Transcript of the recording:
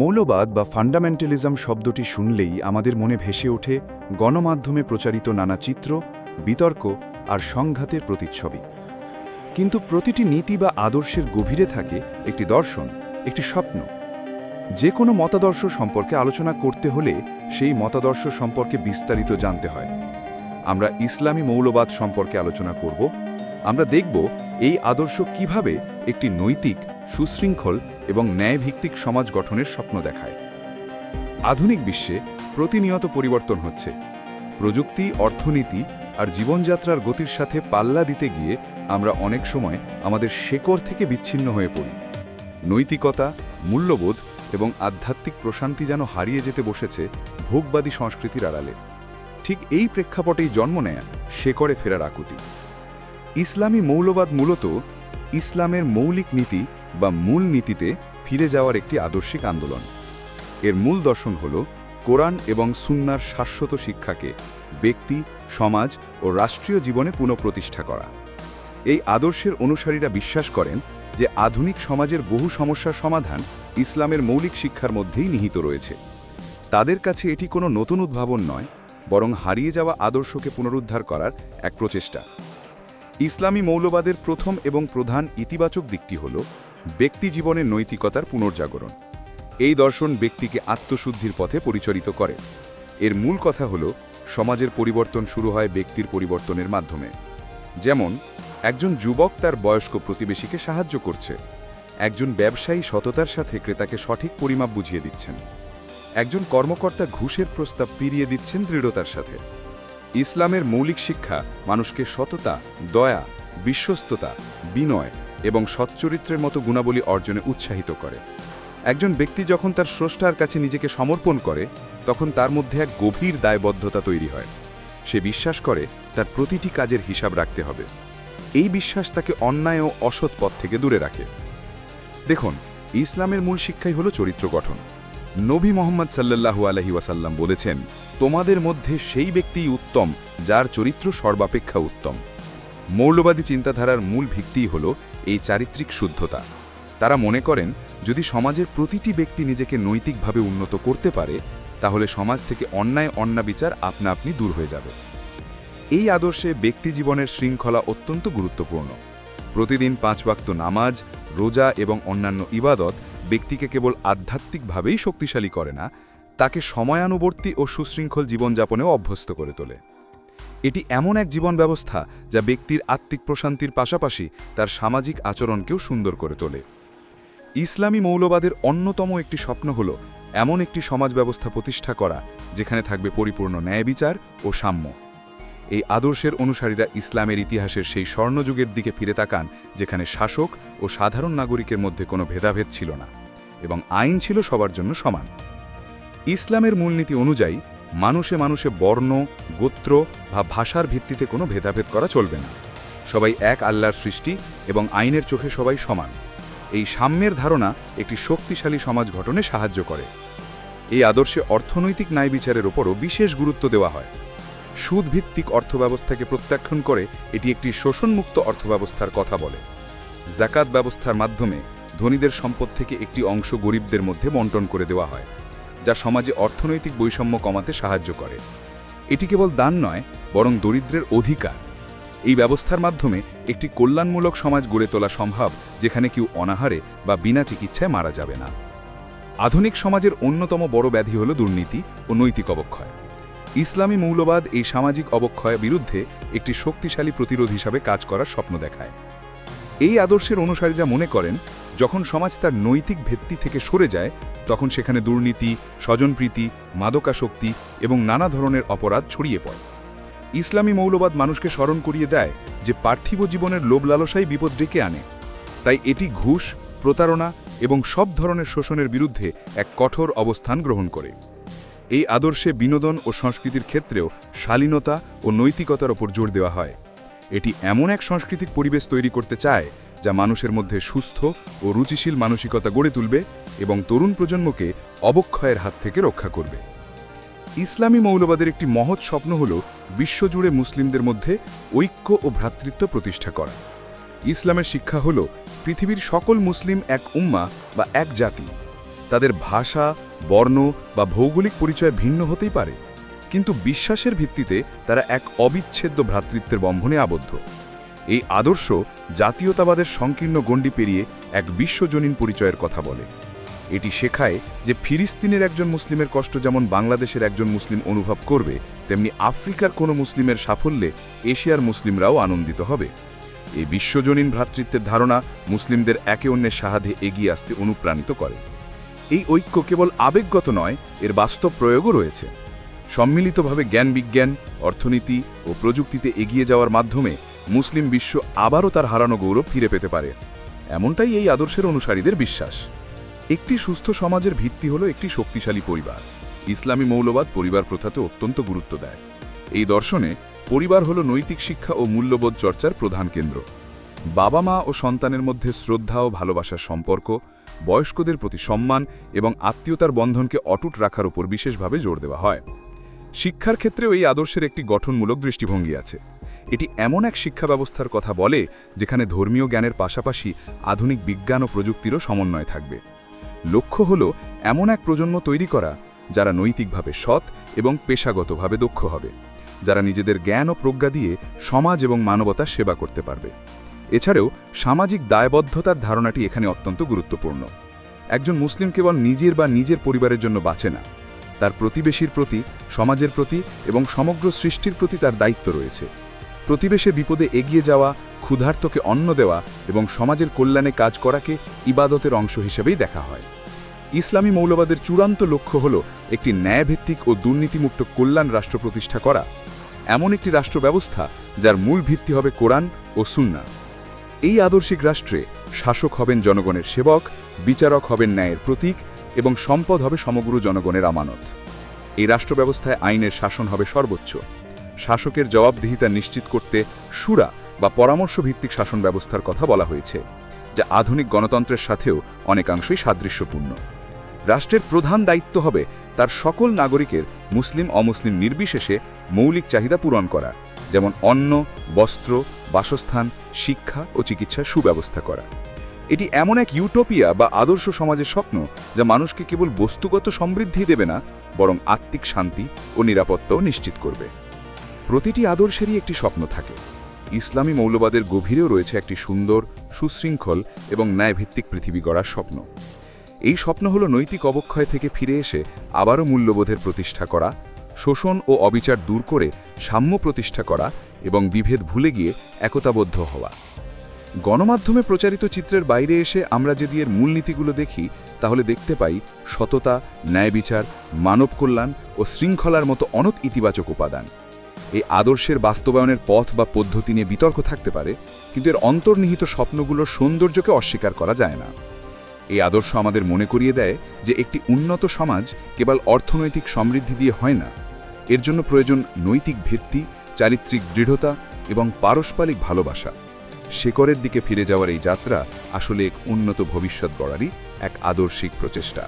মৌলবাদ বা ফান্ডামেন্টালিজম শব্দটি শুনলেই আমাদের মনে ভেসে ওঠে গণমাধ্যমে প্রচারিত নানা চিত্র, বিতর্ক আর সংঘাতের প্রতিচ্ছবি। কিন্তু প্রতিটি নীতি বা আদর্শের গভীরে থাকে একটি দর্শন, একটি স্বপ্ন। যে কোনো মতাদর্শ সম্পর্কে আলোচনা করতে হলে সেই মতাদর্শ সম্পর্কে বিস্তারিত জানতে হয়। আমরা ইসলামী মৌলবাদ সম্পর্কে আলোচনা করব। আমরা দেখব এই আদর্শ কীভাবে একটি নৈতিক সুশৃঙ্খল এবং ন্যায়ভিত্তিক সমাজ গঠনের স্বপ্ন দেখায়। আধুনিক বিশ্বে প্রতিনিয়ত পরিবর্তন হচ্ছে। প্রযুক্তি, অর্থনীতি আর জীবনযাত্রার গতির সাথে পাল্লা দিতে গিয়ে আমরা অনেক সময় আমাদের শেকড় থেকে বিচ্ছিন্ন হয়ে পড়ি। নৈতিকতা, মূল্যবোধ এবং আধ্যাত্মিক প্রশান্তি যেন হারিয়ে যেতে বসেছে ভোগবাদী সংস্কৃতির আড়ালে। ঠিক এই প্রেক্ষাপটেই জন্ম নেয় শেকড়ে ফেরার আকুতি। ইসলামী মৌলবাদ মূলত ইসলামের মৌলিক নীতি বা মূল নীতিতে ফিরে যাওয়ার একটি আদর্শিক আন্দোলন। এর মূল দর্শন হল কোরআন এবং সুন্নার শাশ্বত শিক্ষাকে ব্যক্তি, সমাজ ও রাষ্ট্রীয় জীবনে পুনঃপ্রতিষ্ঠা করা। এই আদর্শের অনুসারীরা বিশ্বাস করেন যে আধুনিক সমাজের বহু সমস্যার সমাধান ইসলামের মৌলিক শিক্ষার মধ্যেই নিহিত রয়েছে। তাদের কাছে এটি কোনো নতুন উদ্ভাবন নয়, বরং হারিয়ে যাওয়া আদর্শকে পুনরুদ্ধার করার এক প্রচেষ্টা। ইসলামী মৌলবাদের প্রথম এবং প্রধান ইতিবাচক দিকটি হল ব্যক্তি জীবনের নৈতিকতার পুনর্জাগরণ। এই দর্শন ব্যক্তিকে আত্মশুদ্ধির পথে পরিচালিত করে। এর মূল কথা হল, সমাজের পরিবর্তন শুরু হয় ব্যক্তির পরিবর্তনের মাধ্যমে। যেমন, একজন যুবক তার বয়স্ক প্রতিবেশীকে সাহায্য করছে। একজন ব্যবসায়ী সততার সাথে ক্রেতাকে সঠিক পরিমাপ বুঝিয়ে দিচ্ছেন। একজন কর্মকর্তা ঘুষের প্রস্তাব পিরিয়ে দিচ্ছেন দৃঢ়তার সাথে। ইসলামের মৌলিক শিক্ষা, মানুষকে সততা, দয়া, বিশ্বস্ততা, বিনয় এবং সচ্চরিত্রের মতো গুণাবলী অর্জনে উৎসাহিত করে। একজন ব্যক্তি যখন তার স্রষ্টার কাছে নিজেকে সমর্পণ করে, তখন তার মধ্যে এক গভীর দায়বদ্ধতা তৈরি হয়। সে বিশ্বাস করে তার প্রতিটি কাজের হিসাব রাখতে হবে। এই বিশ্বাস তাকে অন্যায় ও অসৎ পথ থেকে দূরে রাখে। দেখুন, ইসলামের মূল শিক্ষাই হল চরিত্র গঠন। নবী মোহাম্মদ সাল্লাল্লাহু আলহি ওয়াসাল্লাম বলেছেন, তোমাদের মধ্যে সেই ব্যক্তিই উত্তম, যার চরিত্র সর্বাপেক্ষা উত্তম। মৌলবাদী চিন্তাধারার মূল ভিত্তিই হল এই চারিত্রিক শুদ্ধতা। তারা মনে করেন, যদি সমাজের প্রতিটি ব্যক্তি নিজেকে নৈতিকভাবে উন্নত করতে পারে, তাহলে সমাজ থেকে অন্যায়, অন্যাবিচার আপনা আপনি দূর হয়ে যাবে। এই আদর্শে ব্যক্তি জীবনের শৃঙ্খলা অত্যন্ত গুরুত্বপূর্ণ। প্রতিদিন পাঁচ ওয়াক্ত নামাজ, রোজা এবং অন্যান্য ইবাদত ব্যক্তিকে কেবল আধ্যাত্মিকভাবেই শক্তিশালী করে না, তাকে সময়ানুবর্তী ও সুশৃঙ্খল জীবনযাপনেও অভ্যস্ত করে তোলে। এটি এমন এক জীবন ব্যবস্থা যা ব্যক্তির আত্মিক প্রশান্তির পাশাপাশি তার সামাজিক আচরণকেও সুন্দর করে তোলে। ইসলামী মৌলবাদের অন্যতম একটি স্বপ্ন হল এমন একটি সমাজ ব্যবস্থা প্রতিষ্ঠা করা, যেখানে থাকবে পরিপূর্ণ ন্যায় বিচার ও সাম্য। এই আদর্শের অনুসারীরা ইসলামের ইতিহাসের সেই স্বর্ণযুগের দিকে ফিরে তাকান, যেখানে শাসক ও সাধারণ নাগরিকের মধ্যে কোনো ভেদাভেদ ছিল না এবং আইন ছিল সবার জন্য সমান। ইসলামের মূলনীতি অনুযায়ী মানুষে মানুষে বর্ণ, গোত্র বা ভাষার ভিত্তিতে কোনো ভেদাভেদ করা চলবে না। সবাই এক আল্লাহর সৃষ্টি এবং আইনের চোখে সবাই সমান। এই সাম্যের ধারণা একটি শক্তিশালী সমাজ গঠনে সাহায্য করে। এই আদর্শে অর্থনৈতিক ন্যায় বিচারের ওপরও বিশেষ গুরুত্ব দেওয়া হয়। সুদভিত্তিক অর্থব্যবস্থাকে প্রত্যাখ্যান করে এটি একটি শোষণমুক্ত অর্থব্যবস্থার কথা বলে। জাকাত ব্যবস্থার মাধ্যমে ধনীদের সম্পদ থেকে একটি অংশ গরিবদের মধ্যে বন্টন করে দেওয়া হয়। যা সমাজে অর্থনৈতিক বৈষম্য কমাতে সাহায্য করে। এটি কেবল দান নয়, বরং দরিদ্রের অধিকার। এই ব্যবস্থার মাধ্যমে একটি কল্যাণমূলক সমাজ গড়ে তোলা সম্ভব, যেখানে কেউ অনাহারে বা বিনা চিকিৎসায় মারা যাবে না। আধুনিক সমাজের অন্যতম বড় ব্যাধি হল দুর্নীতি ও নৈতিক অবক্ষয়। ইসলামী মৌলবাদ এই সামাজিক অবক্ষয়ের বিরুদ্ধে একটি শক্তিশালী প্রতিরোধ হিসাবে কাজ করার স্বপ্ন দেখায়। এই আদর্শের অনুসারীরা মনে করেন যখন সমাজ তার নৈতিক ভিত্তি থেকে সরে যায়, তখন সেখানে দুর্নীতি, স্বজনপ্রীতি মাদকাশক্তি এবং নানা ধরনের অপরাধ ছড়িয়ে পড়ে। ইসলামী মৌলবাদ মানুষকে স্মরণ করিয়ে দেয় যে পার্থিব জীবনের লোভ লালসাই বিপদ ডেকে আনে। তাই এটি ঘুষ, প্রতারণা এবং সব ধরনের শোষণের বিরুদ্ধে এক কঠোর অবস্থান গ্রহণ করে। এই আদর্শে বিনোদন ও সংস্কৃতির ক্ষেত্রেও শালীনতা ও নৈতিকতার ওপর জোর দেওয়া হয়। এটি এমন এক সাংস্কৃতিক পরিবেশ তৈরি করতে চায় যা মানুষের মধ্যে সুস্থ ও রুচিশীল মানসিকতা গড়ে তুলবে এবং তরুণ প্রজন্মকে অবক্ষয়ের হাত থেকে রক্ষা করবে। ইসলামী মৌলবাদের একটি মহৎ স্বপ্ন হল বিশ্বজুড়ে মুসলিমদের মধ্যে ঐক্য ও ভ্রাতৃত্ব প্রতিষ্ঠা করা। ইসলামের শিক্ষা হল পৃথিবীর সকল মুসলিম এক উম্মা বা এক জাতি। তাদের ভাষা, বর্ণ বা ভৌগোলিক পরিচয় ভিন্ন হতেই পারে। কিন্তু বিশ্বাসের ভিত্তিতে তারা এক অবিচ্ছেদ্য ভ্রাতৃত্বের বন্ধনে আবদ্ধ। এই আদর্শ জাতীয়তাবাদের সংকীর্ণ গণ্ডি পেরিয়ে এক বিশ্বজনীন পরিচয়ের কথা বলে। এটি শেখায় যে ফিলিস্তিনের একজন মুসলিমের কষ্ট যেমন বাংলাদেশের একজন মুসলিম অনুভব করবে, তেমনি আফ্রিকার কোনো মুসলিমের সাফল্যে এশিয়ার মুসলিমরাও আনন্দিত হবে। এই বিশ্বজনীন ভ্রাতৃত্বের ধারণা মুসলিমদের একে অন্যের সাহায্যে এগিয়ে আসতে অনুপ্রাণিত করে। এই ঐক্য কেবল আবেগগত নয়, এর বাস্তব প্রয়োগও রয়েছে। সম্মিলিতভাবে জ্ঞান বিজ্ঞান অর্থনীতি ও প্রযুক্তিতে এগিয়ে যাওয়ার মাধ্যমে মুসলিম বিশ্ব আবারও তার হারানো গৌরব ফিরে পেতে পারে। এমনটাই এই আদর্শের অনুসারীদের বিশ্বাস। একটি সুস্থ সমাজের ভিত্তি হলো একটি শক্তিশালী পরিবার। ইসলামী মৌলবাদ পরিবার প্রথাতে অত্যন্ত গুরুত্ব দেয়। এই দর্শনে পরিবার হলো নৈতিক শিক্ষা ও মূল্যবোধ চর্চার প্রধান কেন্দ্র। বাবা মা ও সন্তানের মধ্যে শ্রদ্ধা ও ভালোবাসার সম্পর্ক, বয়স্কদের প্রতি সম্মান এবং আত্মীয়তার বন্ধনকে অটুট রাখার উপর বিশেষভাবে জোর দেওয়া হয়। শিক্ষার ক্ষেত্রেও এই আদর্শের একটি গঠনমূলক দৃষ্টিভঙ্গি আছে। এটি এমন এক শিক্ষা ব্যবস্থার কথা বলে, যেখানে ধর্মীয় জ্ঞানের পাশাপাশি আধুনিক বিজ্ঞান ও প্রযুক্তিরও সমন্বয় থাকবে। লক্ষ্য হল, এমন এক প্রজন্ম তৈরি করা, যারা নৈতিকভাবে সৎ এবং পেশাগতভাবে দক্ষ হবে, যারা নিজেদের জ্ঞান ও প্রজ্ঞা দিয়ে সমাজ এবং মানবতার সেবা করতে পারবে। এছাড়াও, সামাজিক দায়বদ্ধতার ধারণাটি এখানে অত্যন্ত গুরুত্বপূর্ণ। একজন মুসলিম কেবল নিজের বা নিজের পরিবারের জন্য বাঁচে না। তার প্রতিবেশীর প্রতি, সমাজের প্রতি এবং সমগ্র সৃষ্টির প্রতি তার দায়িত্ব রয়েছে। প্রতিবেশে বিপদে এগিয়ে যাওয়া, ক্ষুধার্তকে অন্ন দেওয়া এবং সমাজের কল্যাণে কাজ করাকে ইবাদতের অংশ হিসেবেই দেখা হয়। ইসলামী মৌলবাদের চূড়ান্ত লক্ষ্য হল একটি ন্যায়ভিত্তিক ও দুর্নীতিমুক্ত কল্যাণ রাষ্ট্র প্রতিষ্ঠা করা। এমন একটি রাষ্ট্র ব্যবস্থা যার মূল ভিত্তি হবে কোরআন ও সুন্না এই আদর্শিক রাষ্ট্রে শাসক হবেন জনগণের সেবক, বিচারক হবেন ন্যায়ের প্রতীক এবং সম্পদ হবে সমগ্র জনগণের আমানত। এই রাষ্ট্র ব্যবস্থায় আইনের শাসন হবে সর্বোচ্চ। শাসকের জবাবদিহিতা নিশ্চিত করতে সুরা বা পরামর্শ ভিত্তিক শাসন ব্যবস্থার কথা বলা হয়েছে, যা আধুনিক গণতন্ত্রের সাথেও অনেকাংশই সাদৃশ্যপূর্ণ। রাষ্ট্রের প্রধান দায়িত্ব হবে তার সকল নাগরিকের মুসলিম অমুসলিম নির্বিশেষে মৌলিক চাহিদা পূরণ করা, যেমন অন্ন, বস্ত্র, বাসস্থান, শিক্ষা ও চিকিৎসার সুব্যবস্থা করা। এটি এমন এক ইউটোপিয়া বা আদর্শ সমাজের স্বপ্ন যা মানুষকে কেবল বস্তুগত সমৃদ্ধি দেবে না, বরং আত্মিক শান্তি ও নিরাপত্তাও নিশ্চিত করবে। প্রতিটি আদর্শেরই একটি স্বপ্ন থাকে। ইসলামী মৌলবাদের গভীরেও রয়েছে একটি সুন্দর, সুশৃঙ্খল এবং ন্যায়ভিত্তিক পৃথিবী গড়ার স্বপ্ন। এই স্বপ্ন হলো নৈতিক অবক্ষয় থেকে ফিরে এসে আবারও মূল্যবোধের প্রতিষ্ঠা করা, শোষণ ও অবিচার দূর করে সাম্য প্রতিষ্ঠা করা এবং বিভেদ ভুলে গিয়ে একতাবদ্ধ হওয়া। গণমাধ্যমে প্রচারিত চিত্রের বাইরে এসে আমরা যদি এর মূলনীতিগুলো দেখি, তাহলে দেখতে পাই সততা ন্যায় বিচার মানব কল্যাণ ও শৃঙ্খলার মতো অনত ইতিবাচক উপাদান। এই আদর্শের বাস্তবায়নের পথ বা পদ্ধতি নিয়ে বিতর্ক থাকতে পারে, কিন্তু এর অন্তর্নিহিত স্বপ্নগুলোর সৌন্দর্যকে অস্বীকার করা যায় না। এই আদর্শ আমাদের মনে করিয়ে দেয় যে একটি উন্নত সমাজ কেবল অর্থনৈতিক সমৃদ্ধি দিয়ে হয় না। এর জন্য প্রয়োজন নৈতিক ভিত্তি, চারিত্রিক দৃঢ়তা এবং পারস্পরিক ভালোবাসা। শেকরের দিকে ফিরে যাওয়ার এই যাত্রা আসলে এক উন্নত ভবিষ্যৎ গড়ারই এক আদর্শিক প্রচেষ্টা।